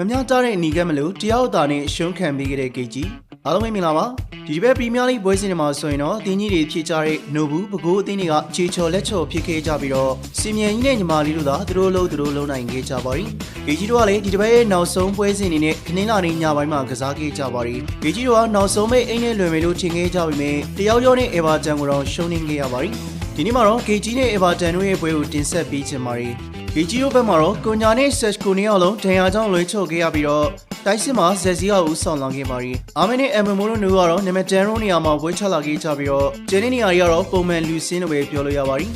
မများကြတဲ့အနီကမလို့တယောက်သားနဲ့အရှုံးခံပေးခဲ့တဲ့ဂိတ်ကြီးအားလုံးပဲမင်္ဂလာပါဒီဒီဘက်ပရီးမီးယားလိပွဲစဉ်တွေမှာဆိုရင်တော့အသင်းကြီးတွေဖြစ်ကြတဲ့နိုဘူးပကိုးအသင်းတွေကခြေချော်လက်ချော်ဖြစ်ခဲ့ကြပြီးတော့စင်မြန်ကြီးနဲ့ညီမလေးတို့သာသူတို့လုံးသူတို့လုံးနိုင်ခဲ့ကြပါရီဂိတ်ကြီးတို့ကလည်းဒီဒီဘက်ရဲ့နောက်ဆုံးပွဲစဉ်တွေနဲ့ခင်းလာနေညပိုင်းမှာကစားခဲ့ကြပါရီဂိတ်ကြီးတို့ကနောက်ဆုံးမဲ့အိမ်နဲ့လွယ်မယ်လို့ထင်ခဲ့ကြပေမဲ့တယောက်ယောက်နဲ့အေဗာတန်ကိုတော့ရှုံးနေခဲ့ရပါရီဒီနေ့မှာတော့ဂိတ်ကြီးနဲ့အေဗာတန်တို့ရဲ့ပွဲကိုတင်ဆက်ပေးချင်ပါရီဒီ ဂျီယိုဘက်မှာတော့ကွန်ညာနဲ့ဆက်ကိုနေအောင်လုံးဒဏ်ရာကြောင့်လွှဲချုပ်ခဲ့ရပြီးတော့တိုက်စစ်မှာဇက်စီကဦးဆောင်လာခဲ့ပါရီအာမင်နဲ့အမ်မမိုတို့မျိုးကတော့နံပါတ်10ရိုးနေရာမှာဝဲချလာခဲ့ကြပြီးတော့ဂျယ်နေနေရာတွေကတော့ပုံမှန်လူစင်းလိုပဲပြောလို့ရပါရီ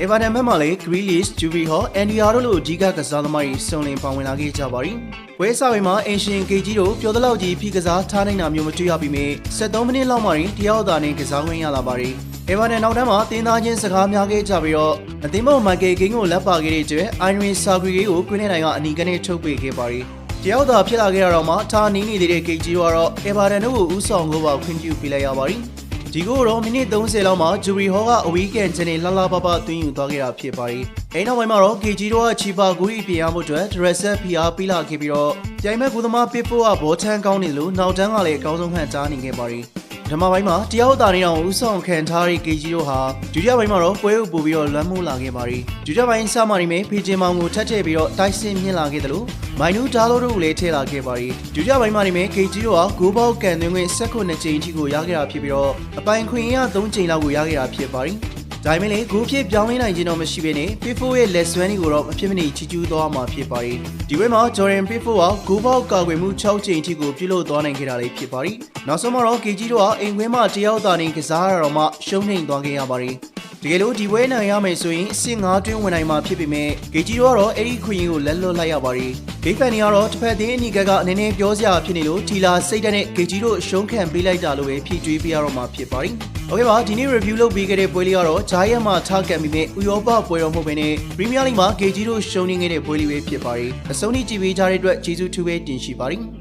အေဗာတန်ဘက်မှာလည်း Grealish, Juve ဟော NDR တို့လိုအဓိကကစားသမားတွေစုံလင်ပါဝင်လာခဲ့ကြပါရီဝဲစာပေမှာအင်ရှင်ကေကြီးတို့ပြောသလောက်ကြီးဖိကစားထားနိုင်တာမျိုးမတွေ့ရပြီးမြဲ73မိနစ်လောက်မှရင်တယောက်သားနဲ့ကစားခွင့်ရလာပါရီ အေဗာတန်နောက်တန်းမှာတင်းသားချင်းစကားများခဲ့ကြပြီးတော့အသင်းမောင်မိုက်ကယ်ဂိန်းကိုလက်ပါခဲ့တဲ့အတွက်အိုင်ရင်ဆာဂရီကိုကွင်းထဲတိုင်ကအနီကနေထုတ်ပေးခဲ့ပါရီတယောက်သာဖြစ်လာခဲ့ရတော့မှထားနီးနေသေးတဲ့ဂိတ်ကြီးကတော့အေဗာတန်တို့ကိုဥဆောင်ကိုပါခွင့်ပြုပေးလိုက်ရပါရီဒီကိုတော့မိနစ်30လောက်မှာဂျူရီဟောကအဝီကန်ချန်နေလှလှပပသွင်းယူသွားခဲ့တာဖြစ်ပါရီအဲနောက်ပိုင်းမှာတော့ဂိတ်ကြီးတို့ကချီပါဂူရီပြင်ရမှုအတွက်ဒရက်ဆက်ဖီအားပေးလာခဲ့ပြီးတော့ပြိုင်မဲ့ကူသမားပစ်ဖို့ကဘောထန်ကောင်းနေလို့နောက်တန်းကလည်းအကောင်းဆုံးဟန်ကြားနေခဲ့ပါရီ ဓမ္မပိုင်းမှာတယောက်တာနေအောင်ဥဆောင်ခံထားတဲ့ကေကြီးတို့ဟာဒုတိယပိုင်းမှာတော့ပွဲဥပို့ပြီးတော့လွမ်းမိုးလာခဲ့ပါရီဒုတိယပိုင်းစမှနေမယ်ဖေဂျင်မောင်ကိုထပ်ထည့်ပြီးတော့တိုက်ဆင်မြင့်လာခဲ့တယ်လို့မိုင်နူဒါလိုတို့ကိုလည်းထည့်လာခဲ့ပါရီဒုတိယပိုင်းမှာနေမယ်ကေကြီးတို့ဟာဂိုးပေါက်ကန်သွင်းခွင့်၁၉ကြိမ်အထိကိုရခဲ့တာဖြစ်ပြီးတော့အပိုင်ခွင့်ရ၃ကြိမ်လောက်ကိုရခဲ့တာဖြစ်ပါရီ ဒါပေမဲ့လည်းဂိုးဖြစ်ပြောင်းလဲနိုင်ခြင်းတော့မရှိဘဲနဲ့ P4 ရဲ့လက်စွမ်းတွေကိုတော့မဖြစ်မနေချီကျူးသွားမှာဖြစ်ပါရီဒီဘက်မှာ Jordan P4 ကဂိုးပေါက်ကာကွယ်မှု6ကြိမ်အထိကိုပြုလုပ်သွားနိုင်ခဲ့တာလေးဖြစ်ပါရီနောက်ဆုံးမှာတော့ KG တို့ကအိမ်ခွင်းမှာတယောက်သားနေကစားရတော့မှရှုံးနိမ့်သွားခဲ့ရပါရီ တကယ်လို့ဒီပွဲနိုင်ရမယ်ဆိုရင်အဆင့်5တွင်းဝင်နိုင်မှာဖြစ်ပေမဲ့ဂေဂျီတို့ကတော့အဲ့ဒီခွင့်ရင်းကိုလက်လွတ်လိုက်ရပါရီဂိတ်ဖန်တွေကတော့တစ်ဖက်သေးအနီကကအနေနဲ့ပြောစရာဖြစ်နေလို့ထီလာစိတ်တက်နဲ့ဂေဂျီတို့ရှုံးခံပေးလိုက်တာလို့ပဲဖြည့်ကျွေးပြရတော့မှာဖြစ်ပါရီโอเคပါဒီနေ့ review လုပ်ပေးခဲ့တဲ့ပွဲလေးကတော့ဂျာယက်မှာထားကန်ပြီးမြဲဥရောပပွဲတော်မဟုတ်ဘဲနဲ့ Premier League မှာဂေဂျီတို့ရှုံးနေခဲ့တဲ့ပွဲလေးပဲဖြစ်ပါရီအဆုံးထိကြည့်ပေးကြတဲ့အတွက်ကျေးဇူးထူးပဲတင်ရှိပါရီ